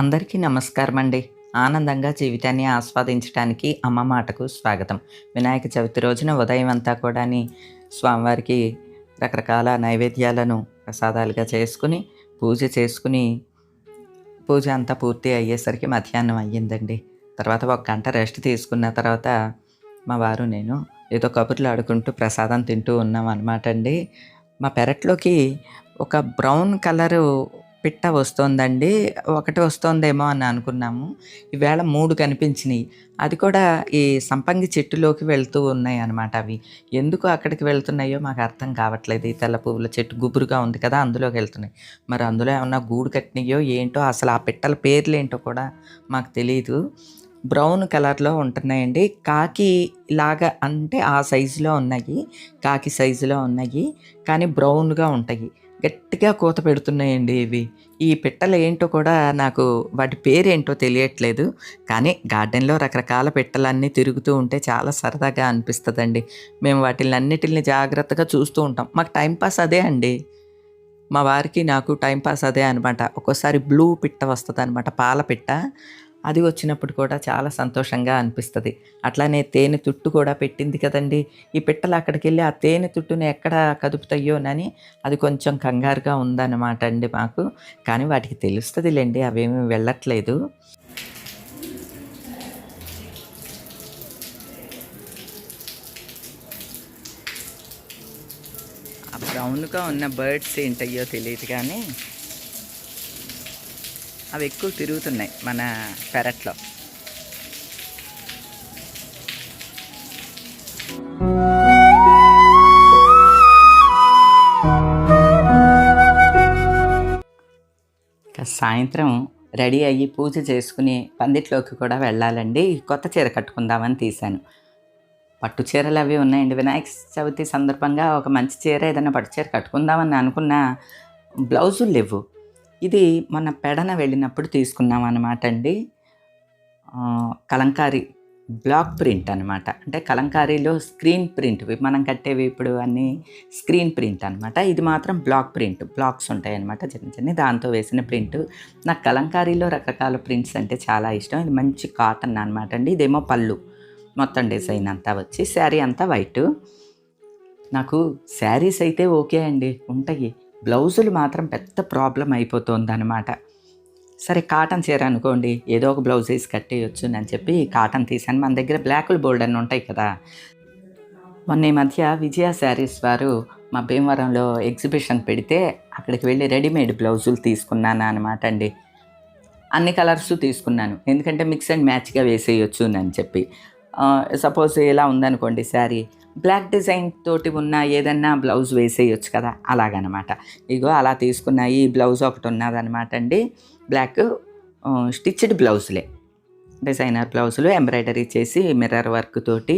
అందరికీ నమస్కారం అండి ఆనందంగా జీవితాన్ని ఆస్వాదించడానికి అమ్మ మాటకు స్వాగతం. వినాయక చవితి రోజున ఉదయం అంతా కూడా స్వామివారికి రకరకాల నైవేద్యాలను ప్రసాదాలుగా చేసుకుని పూజ చేసుకుని పూజ అంతా పూర్తి అయ్యేసరికి మధ్యాహ్నం అయ్యిందండి. తర్వాత ఒక గంట రెస్ట్ తీసుకున్న తర్వాత మా వారు నేను ఏదో కబుర్లు ఆడుకుంటూ ప్రసాదం తింటూ ఉన్నాం అనమాట అండి. మా పెరట్లోకి ఒక బ్రౌన్ కలరు పిట్ట వస్తోందండి. ఒకటి వస్తోందేమో అని అనుకున్నాము. ఈవేళ మూడు కనిపించినాయి. అది కూడా ఈ సంపంగి చెట్టులోకి వెళ్తూ ఉన్నాయి అనమాట అవి. ఎందుకు అక్కడికి వెళ్తున్నాయో మాకు అర్థం కావట్లేదు. ఈ తెల్ల పువ్వుల చెట్టు గుబురుగా ఉంది కదా అందులోకి వెళ్తున్నాయి. మరి అందులో ఏమన్నా గూడు కట్టినాయో ఏంటో అసలు ఆ పిట్టల పేర్లు ఏంటో కూడా మాకు తెలియదు బ్రౌన్ కలర్లో ఉంటున్నాయండి. కాకి లాగా అంటే ఆ సైజులో ఉన్నాయి. కాకి సైజులో ఉన్నాయి. కానీ బ్రౌన్గా ఉంటాయి. గట్టిగా కూత పెడుతున్నాయండి ఇవి. ఈ పిట్టలు ఏంటో కూడా నాకు వాటి పేరేంటో తెలియట్లేదు. కానీ గార్డెన్లో రకరకాల పిట్టలన్నీ తిరుగుతూ ఉంటే చాలా సరదాగా అనిపిస్తుందండి. మేము వాటిని అన్నిటిని జాగ్రత్తగా చూస్తూ ఉంటాం. మాకు టైంపాస్ అదే అండి. మా వారికి నాకు టైంపాస్ అదే అనమాట ఒక్కోసారి బ్లూ పిట్ట వస్తుంది అనమాట పాల పిట్ట. అది వచ్చినప్పుడు కూడా చాలా సంతోషంగా అనిపిస్తుంది. అట్లానే తేనె తుట్టు కూడా పెట్టింది కదండి. ఈ పిట్టలు అక్కడికి వెళ్ళి ఆ తేనె తుట్టుని ఎక్కడ కదుపుతాయోనని అది కొంచెం కంగారుగా ఉందన్నమాట అండి మాకు. కానీ వాటికి తెలుస్తుందిలేండి అవేమీ వెళ్ళట్లేదు. ఆ బ్రౌన్గా ఉన్న బర్డ్స్ ఏంటయ్యో తెలియదు కానీ అవి ఎక్కువ తిరుగుతున్నాయి మన పెరట్లో. సాయంత్రం రెడీ అయ్యి పూజ చేసుకుని పందిట్లోకి కూడా వెళ్ళాలండి. కొత్త చీర కట్టుకుందామని తీశాను. పట్టు చీరలు అవి ఉన్నాయండి. వినాయక చవితి సందర్భంగా ఒక మంచి చీర ఏదైనా పట్టు చీర కట్టుకుందామని అనుకున్న బ్లౌజులు లేవు. ఇది మొన్న పెడన వెళ్ళినప్పుడు తీసుకున్నాం అనమాట అండి కలంకారీ బ్లాక్ ప్రింట్ అనమాట అంటే కలంకారీలో స్క్రీన్ ప్రింట్ మనం కట్టేవి ఇప్పుడు అన్నీ స్క్రీన్ ప్రింట్ అనమాట ఇది మాత్రం బ్లాక్ ప్రింట్ బ్లాక్స్ ఉంటాయి అనమాట చిన్న చిన్న. దాంతో వేసిన ప్రింట్. నాకు కలంకారీలో రకరకాల ప్రింట్స్ అంటే చాలా ఇష్టం. ఇది మంచి కాటన్ అనమాట అండి. ఇదేమో పళ్ళు. మొత్తం డిజైన్ అంతా వచ్చి శారీ అంతా వైట్. నాకు శారీస్ అయితే ఓకే అండి. ఉంటాయి. బ్లౌజులు మాత్రం పెద్ద ప్రాబ్లం అయిపోతుంది అనమాట సరే కాటన్ చీర అనుకోండి ఏదో ఒక బ్లౌజ్ వేసి కట్టేయచ్చు అని చెప్పి కాటన్ తీసాను మన దగ్గర బ్లాకులు బోల్డ్ అని ఉంటాయి కదా. మొన్న ఈ మధ్య విజయ శారీస్ వారు మా భీమవరంలో ఎగ్జిబిషన్ పెడితే అక్కడికి వెళ్ళి రెడీమేడ్ బ్లౌజులు తీసుకున్నాను అనమాట అండి. అన్ని కలర్స్ తీసుకున్నాను. ఎందుకంటే మిక్స్ అండ్ మ్యాచ్గా వేసేయచ్చు అని చెప్పి. సపోజ్ ఇలా ఉందనుకోండి శారీ బ్లాక్ డిజైన్ తోటి ఉన్న ఏదన్నా బ్లౌజ్ వేసేయచ్చు కదా అలాగనమాట. ఇగో అలా తీసుకున్న ఈ బ్లౌజ్ ఒకటి ఉన్నదనమాట అండి. బ్లాక్ స్టిచ్డ్ బ్లౌజులే. డిజైనర్ బ్లౌజులు ఎంబ్రాయిడరీ చేసి మిర్రర్ వర్క్ తోటి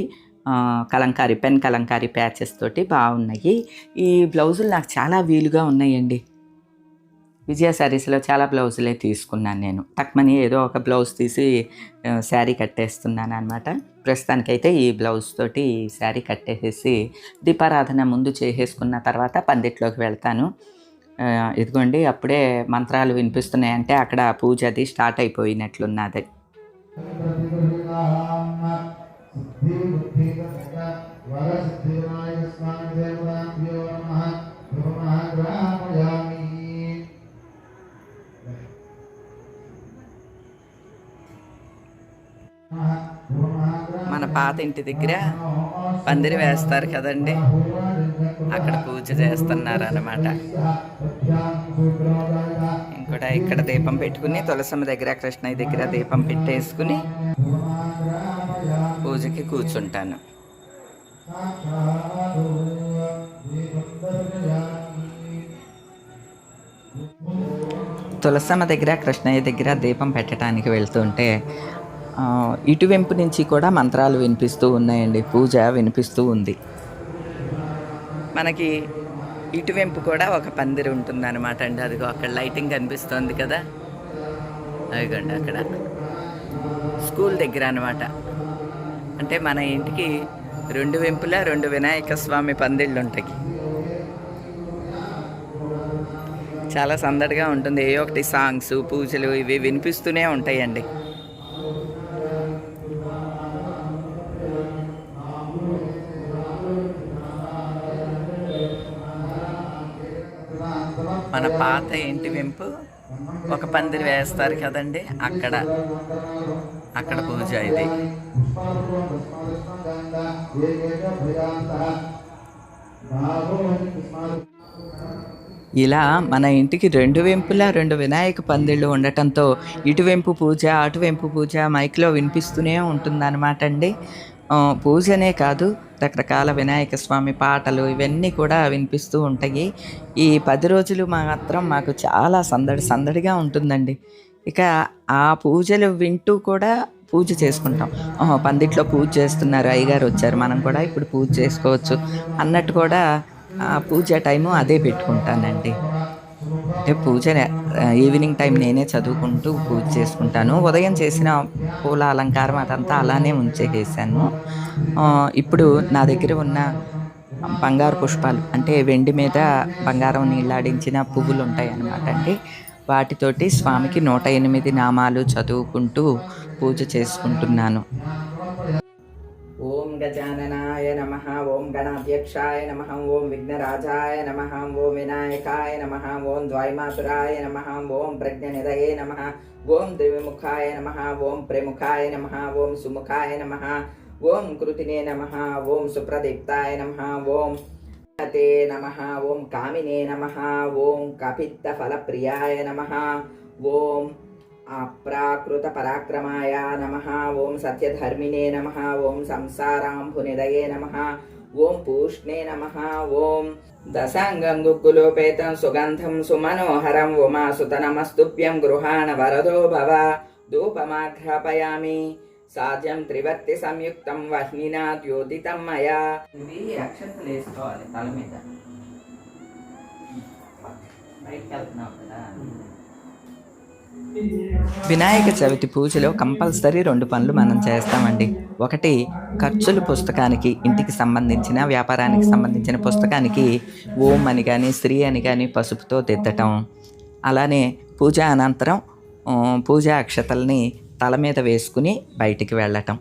కలంకారీ పెన్ కలంకారీ ప్యాచెస్ తోటి బాగున్నాయి. ఈ బ్లౌజులు నాకు చాలా వీలుగా ఉన్నాయండి. విజయ శారీస్లో చాలా బ్లౌజులే తీసుకున్నాను నేను. తక్కువని ఏదో ఒక బ్లౌజ్ తీసి శారీ కట్టేస్తున్నాను అనమాట ప్రస్తుతానికైతే ఈ బ్లౌజ్ తోటి ఈ శారీ కట్టేసేసి దీపారాధన ముందు చేసేసుకున్న తర్వాత పందిట్లోకి వెళ్తాను. ఇదిగోండి అప్పుడే మంత్రాలు వినిపిస్తున్నాయంటే అక్కడ పూజ అది స్టార్ట్ అయిపోయినట్లున్నది. మన పాత ఇంటి దగ్గర పందిరి వేస్తారు కదండి. అక్కడ పూజ చేస్తున్నారు అన్నమాట ఇంకోటి ఇక్కడ దీపం పెట్టుకుని తులసమ్మ దగ్గర కృష్ణయ్య దగ్గర దీపం పెట్టేసుకుని పూజకి కూర్చుంటాను. తులసమ్మ దగ్గర కృష్ణయ్య దగ్గర దీపం పెట్టడానికి వెళ్తుంటే ఇటువెంపు నుంచి కూడా మంత్రాలు వినిపిస్తూ ఉన్నాయండి. పూజ వినిపిస్తూ ఉంది. మనకి ఇటువైపు కూడా ఒక పందిరి ఉంటుంది అనమాట అండి. అదిగో అక్కడ లైటింగ్ కనిపిస్తుంది కదా. అదిగోండి అక్కడ. స్కూల్ దగ్గర అనమాట అంటే మన ఇంటికి రెండు వెంపులా రెండు వినాయక స్వామి పందిళ్ళు ఉంటాయి చాలా సందడిగా ఉంటుంది. ఏ ఒకటి సాంగ్స్ పూజలు ఇవి వినిపిస్తూనే ఉంటాయండి. మన పాత ఇంటి వెంపు ఒక పందిరి వేస్తారు కదండి అక్కడ. అక్కడ పూజ ఇది. ఇలా మన ఇంటికి రెండు వెంపులా రెండు వినాయక పందిళ్ళు ఉండటంతో ఇటువెంపు పూజ అటువెంపు పూజ మైక్లో వినిపిస్తూనే ఉంటుందన్నమాట అండి. పూజనే కాదు రకరకాల వినాయక స్వామి పాటలు ఇవన్నీ కూడా వినిపిస్తూ ఉంటాయి. ఈ పది రోజులు మాత్రం మాకు చాలా సందడి సందడిగా ఉంటుందండి. ఇక ఆ పూజలు వింటూ కూడా పూజ చేసుకుంటాం. ఓహో, పందిట్లో పూజ చేస్తున్నారు అయ్యగారు వచ్చారు మనం కూడా ఇప్పుడు పూజ చేసుకోవచ్చు అన్నట్టు కూడా ఆ పూజ టైము అదే పెట్టుకుంటానండి. పూజ ఈవినింగ్ టైం నేనే చదువుకుంటూ పూజ చేసుకుంటాను. ఉదయం చేసిన పూల అలంకారం అదంతా అలానే ఉంచేసాను ఇప్పుడు నా దగ్గర ఉన్న బంగారు పుష్పాలు అంటే వెండి మీద బంగారం నీళ్ళాడించిన పువ్వులు ఉంటాయి అన్నమాట అండి. వాటితోటి స్వామికి నూట ఎనిమిది నామాలు చదువుకుంటూ పూజ చేసుకుంటున్నాను. గజాననాయ నమ ఓం గణాధ్యక్షాయ నమ ఓం విఘ్నరాజాయ నమ ఓం వినాయకాయ నమ ఓం ద్వైమాతురాయ నమ ఓం ప్రజ్ఞనిదయే నమ ఓం ద్రవిముఖాయ నమ ఓం ప్రముఖాయ నమ ఓం సుముఖాయ నమ ఓం కృతినే నమ ఓం సుప్రదీప్తాయ నమ ఓం ते नमः ॐ कामिने नमः ॐ कपित्तफलप्रियाय नमः ॐ అప్రాకృత పరాక్రమాయ నమ. ఓం సత్యధర్మిణే నమ. ఓం సంసారాంభునిదయే నమ. ఓం పూష్ణే నమ. ఓం దశాంగం గుగ్గులోపేతం సుగంధం సుమనోహరం. ఉమాసుత నమస్తుభ్యం గృహాణ వరదో భవ. ధూపమాఘ్రాపయామి. సాధ్యం త్రివర్తి సంయుక్తం వహ్నినా ద్యోతితం మయా. ఇవి అక్షంతలు వేసుకోవాలి తల మీద. బయటకు వెళ్తున్నాం కదా. వినాయక చవితి పూజలో కంపల్సరీ రెండు పనులు మనం చేస్తామండి. ఒకటి ఖర్చులు పుస్తకానికి ఇంటికి సంబంధించిన వ్యాపారానికి సంబంధించిన పుస్తకానికి ఓం అని కానీ స్త్రీ అని కానీ పసుపుతో దిద్దటం. అలానే పూజ అనంతరం పూజా అక్షతల్ని తల మీద వేసుకుని బయటికి వెళ్ళటం.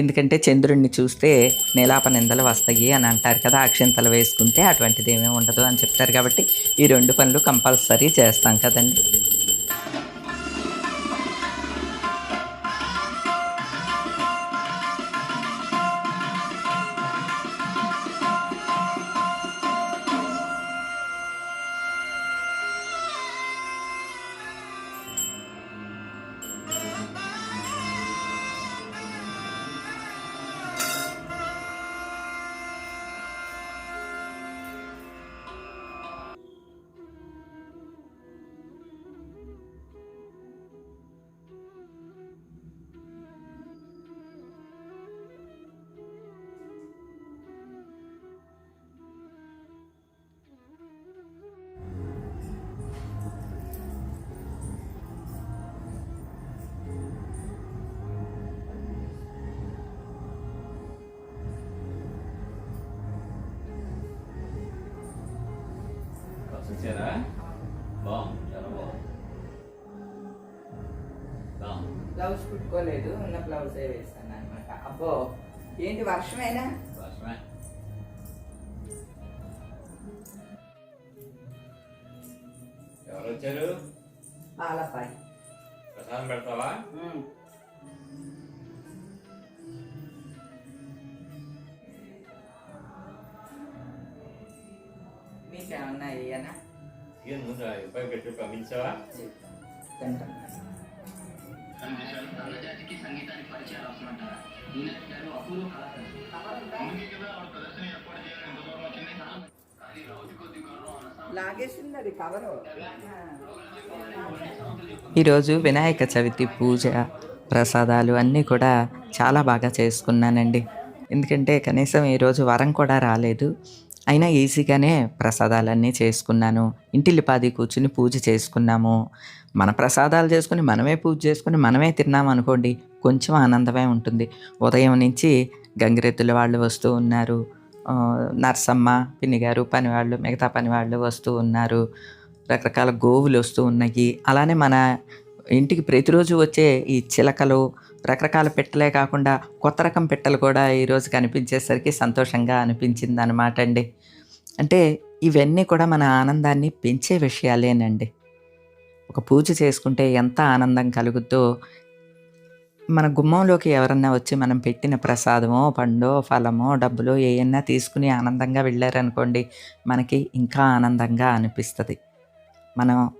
ఎందుకంటే చంద్రుడిని చూస్తే నీలాప నిందలు వస్తాయి అని అంటారు కదా అక్షంతలు వేసుకుంటే అటువంటిది ఏమీ ఉండదు అని చెప్తారు కాబట్టి ఈ రెండు పనులు కంపల్సరీ చేస్తాం కదండి. బ్లౌజ్ కుట్టుకోలేదు ఉన్న బ్లౌజే వేస్తాను అనమాట అబ్బో ఏంటి వర్షమేనా? వర్షమే. ఎవరు వచ్చారు పాలపాయ ప్రసాదం పెడతావా? మీకేమన్నా ఇయ్యనా ఇక ముందు రూపాయి పెట్టి పంపించావా? తింటాను. ప్రజాతికి సంగీతానికి పరిచయాలు అవసరమంటారా ఈనాటి గారు అపూర్వ కళాకారులు అందుకే కదా ఆవిడ ప్రదర్శన ఏర్పాటు చేయాలని ఎంత దూరం వచ్చింది. కానీ రోజు కొద్ది గుర్రం అన్న లాగేసింది అది కవరు ఈరోజు వినాయక చవితి పూజ ప్రసాదాలు అన్నీ కూడా చాలా బాగా చేసుకున్నానండి. ఎందుకంటే కనీసం ఈరోజు వరం కూడా రాలేదు. అయినా ఈజీగానే ప్రసాదాలన్నీ చేసుకున్నాను. ఇంటిల్లిపాది కూర్చుని పూజ చేసుకున్నాము. మన ప్రసాదాలు చేసుకుని మనమే పూజ చేసుకుని మనమే తిన్నాం అనుకోండి కొంచెం ఆనందమే ఉంటుంది. ఉదయం నుంచి గంగిరెద్దుల వాళ్ళు వస్తూ ఉన్నారు. నర్సమ్మ పిన్ని గారు పనివాళ్ళు మిగతా పనివాళ్ళు వస్తూ ఉన్నారు. రకరకాల గోవులు వస్తూ ఉన్నాయి. అలానే మన ఇంటికి ప్రతిరోజు వచ్చే ఈ చిలకలు రకరకాల పెట్టలే కాకుండా కొత్త రకం పెట్టలు కూడా ఈరోజు కనిపించేసరికి సంతోషంగా అనిపించింది అనమాట అండి. అంటే ఇవన్నీ కూడా మన ఆనందాన్ని పెంచే విషయాలేనండి. ఒక పూజ చేసుకుంటే ఎంత ఆనందం కలుగుద్దో. మన గుమ్మంలోకి ఎవరన్నా వచ్చి మనం పెట్టిన ప్రసాదమో పండో ఫలమో డబ్బులో ఏయన్నా తీసుకుని ఆనందంగా వెళ్ళారనుకోండి మనకి ఇంకా ఆనందంగా అనిపిస్తుంది. మనం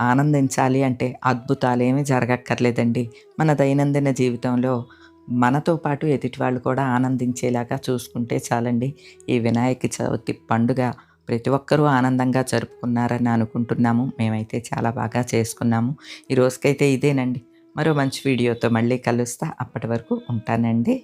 ఆనందించాలి అంటే అద్భుతాలు ఏమీ జరగక్కర్లేదండి. మన దైనందిన జీవితంలో మనతో పాటు ఎదుటి వాళ్ళు కూడా ఆనందించేలాగా చూసుకుంటే చాలండి. ఈ వినాయక చవితి పండుగ ప్రతి ఒక్కరూ ఆనందంగా జరుపుకున్నారని అనుకుంటున్నాము. మేమైతే చాలా బాగా చేసుకున్నాము. ఈ రోజుకైతే ఇదేనండి. మరో మంచి వీడియోతో మళ్ళీ కలుస్తా. అప్పటి వరకు ఉంటానండి.